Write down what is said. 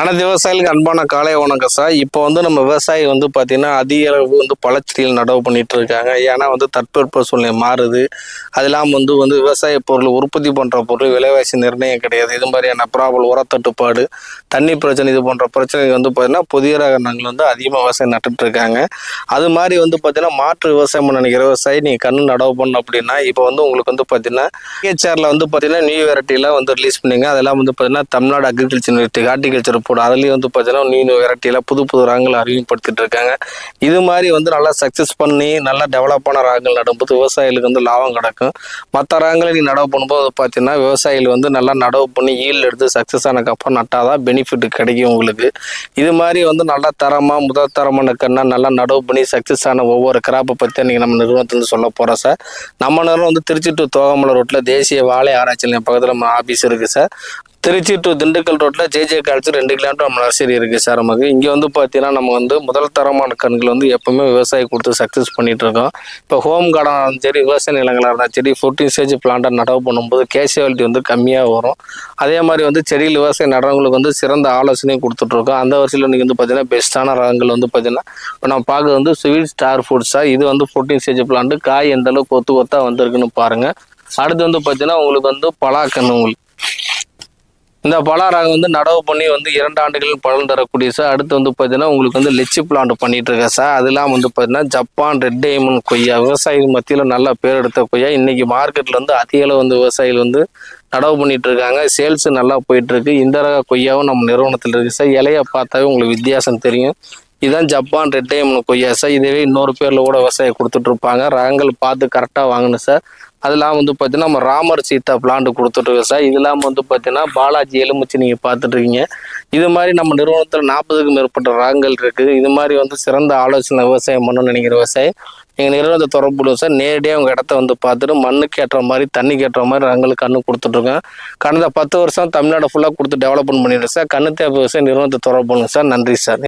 ஆனால் விவசாயிகளுக்கு அன்பான காலை வணக்கம் சார். இப்போ வந்து நம்ம விவசாயி வந்து பார்த்தீங்கன்னா அதிக அளவு வந்து பழச்செடிகள் நடவு பண்ணிட்டு இருக்காங்க. ஏன்னா வந்து தட்பவெப்ப சூழ்நிலை மாறுது. அது இல்லாமல் வந்து வந்து விவசாய பொருள் உற்பத்தி பண்ணுற பொருள் விலைவாசி நிர்ணயம் கிடையாது. இது மாதிரியான ப்ராப்ளம் உரத்தட்டுப்பாடு தண்ணி பிரச்சனை இது போன்ற பிரச்சனைகள் வந்து பார்த்தீங்கன்னா புதிய ரகங்கள் வந்து அதிகமாக விவசாயம் நட்டுட்டு இருக்காங்க. அது மாதிரி வந்து பார்த்தீங்கன்னா மாற்று விவசாயம் நினைக்கிற விவசாயி நீங்கள் கண்ணு நடவு பண்ணணும் அப்படின்னா இப்போ வந்து உங்களுக்கு வந்து பார்த்தீங்கன்னா ஹெச்ஆரில் வந்து பார்த்தீங்கன்னா நியூ வெரைட்டிலாம் வந்து ரிலீஸ் பண்ணீங்க. அதெல்லாம் வந்து பார்த்தீங்கன்னா தமிழ்நாடு அக்ரிகல்ச்சர் யூனிவர்சிட்டி ஹார்டிகல்ச்சர் போடும். அதுலேயும் வந்து பார்த்தீங்கன்னா நியூ வெரைட்டியில் புது புது ராகங்கள் அறிமுகப்படுத்திட்டு இருக்காங்க இது மாதிரி வந்து நல்லா சக்ஸஸ் பண்ணி நல்லா டெவலப்பான ராகங்கள் நடும்போது விவசாயிகளுக்கு வந்து லாபம் கிடக்கும். மற்ற ராகங்களை நீ நடவு பண்ணும்போது பார்த்தீங்கன்னா விவசாயிகள் வந்து நல்லா நடவு பண்ணி ஈல் எடுத்து சக்ஸஸ் ஆனதுக்கப்புறம் நட்டாதான் பெனிஃபிட் கிடைக்கும் உங்களுக்கு. இது மாதிரி வந்து நல்லா தரமாக முதல் தரமான கண்ணா நல்லா நடவு பண்ணி சக்ஸஸ் ஆன ஒவ்வொரு கிராப்பை பற்றி இன்றைக்கி நம்ம நிறுவனத்துலேருந்து சொல்ல போகிறோம் சார் நம்ம நிறுவனம் வந்து திருச்சி டு தோகமலை ரோட்டில் தேசிய வாழை ஆராய்ச்சி நிலையம் பக்கத்தில் நம்ம ஆஃபீஸ் இருக்குது சார் திருச்சி டு திண்டுக்கல் ரோட்டில் ஜேஜே காலேஜ் ரெண்டு கிலோமீட்டர் நம்ம நர்சரி இருக்குது சார் நமக்கு. இங்கே வந்து பார்த்தீங்கன்னா நம்ம வந்து முதல் தரமான கண்கள் வந்து எப்போவுமே விவசாயி கொடுத்து சக்ஸஸ் பண்ணிட்டு இருக்கோம். இப்போ ஹோம் கார்டனாக இருந்தாலும் சரி விவசாய நிலங்களாக இருந்தாலும் சரி ஃபோர்டீன் ஸ்டேஜ் பிளான்ட்டை நடவு பண்ணும்போது கேஷுவாலிட்டி வந்து கம்மியாக வரும். அதே மாதிரி வந்து செடியில் விவசாயம் நடுறவங்களுக்கு வந்து சிறந்த ஆலோசனையும் கொடுத்துட்ருக்கோம் அந்த வரிசையில் இன்றைக்கி வந்து பார்த்தீங்கன்னா பெஸ்ட்டான ரகங்கள் வந்து பார்த்தீங்கன்னா இப்போ நம்ம பார்க்குறது வந்து ஸ்வீட் ஸ்டார் ஃபுட்ஸாக இது வந்து ஃபோர்டீன் ஸ்டேஜ் பிளான்ட்டு காய் எந்த கொத்து கொத்தாக வந்திருக்குன்னு பாருங்கள் அடுத்து வந்து பார்த்தீங்கன்னா உங்களுக்கு வந்து பலாக்கன்று உங்களுக்கு இந்த பலா ரகம் வந்து நடவு பண்ணி வந்து இரண்டு ஆண்டுகள் பலன் தரக்கூடிய சார். அடுத்து வந்து பார்த்தீங்கன்னா உங்களுக்கு வந்து லெச்சி பிளான்ட் பண்ணிட்டு இருக்கேன் சார். அதெல்லாம் வந்து பார்த்தீங்கன்னா ஜப்பான் ரெட் டைமண்ட் கொய்யா விவசாயிகள் மத்தியில் நல்லா பேர் எடுத்த கொய்யா. இன்னைக்கு மார்க்கெட்டில் வந்து அதிக அளவு வந்து விவசாயிகள் வந்து நடவு பண்ணிட்டு இருக்காங்க. சேல்ஸ் நல்லா போயிட்டு இருக்கு. இந்த ரக கொய்யாவும் நம்ம நிறுவனத்தில் இருக்கு சார். இலையை பார்த்தாவே உங்களுக்கு வித்தியாசம் தெரியும். இதுதான் ஜப்பான் ரெட் கொய்யா சார் இதுவே இன்னொரு பேரில் கூட விவசாயம் கொடுத்துட்டு இருப்பாங்க. ரகங்கள் பார்த்து கரெக்டாக வாங்கணும் சார் அதெல்லாம் வந்து பார்த்தீங்கன்னா நம்ம ராமர் சீதா பிளான்ட் கொடுத்துட்ருக்கோம் சார் இதெல்லாம் வந்து பார்த்தீங்கன்னா பாலாஜி எலுமிச்சு நீங்கள் பார்த்துட்ருக்கீங்க இது மாதிரி நம்ம நிறுவனத்தில் நாற்பதுக்கும் மேற்பட்ட ரகங்கள் இருக்குது. இது மாதிரி வந்து சிறந்த ஆலோசனை விவசாயம் பண்ணணும்னு நினைக்கிற விவசாயி எங்கள் நிறுவனத்தை தொடர்புடைய சார் நேரடியாக உங்கள் இடத்த வந்து பார்த்துட்டு மண்ணுக்கு ஏற்ற மாதிரி தண்ணிக்கு ஏற்ற மாதிரி ரகங்களுக்கு கண்ணு கொடுத்துட்ருக்கோம் கடந்த பத்து வருஷம் தமிழ்நாடு ஃபுல்லாக கொடுத்து டெவலப்மெண்ட் பண்ணிடுறேன் சார் கண்ணு தேவை விவசாய நிறுவனத்தை தொடர்பு பண்ணுங்க சார் நன்றி சார்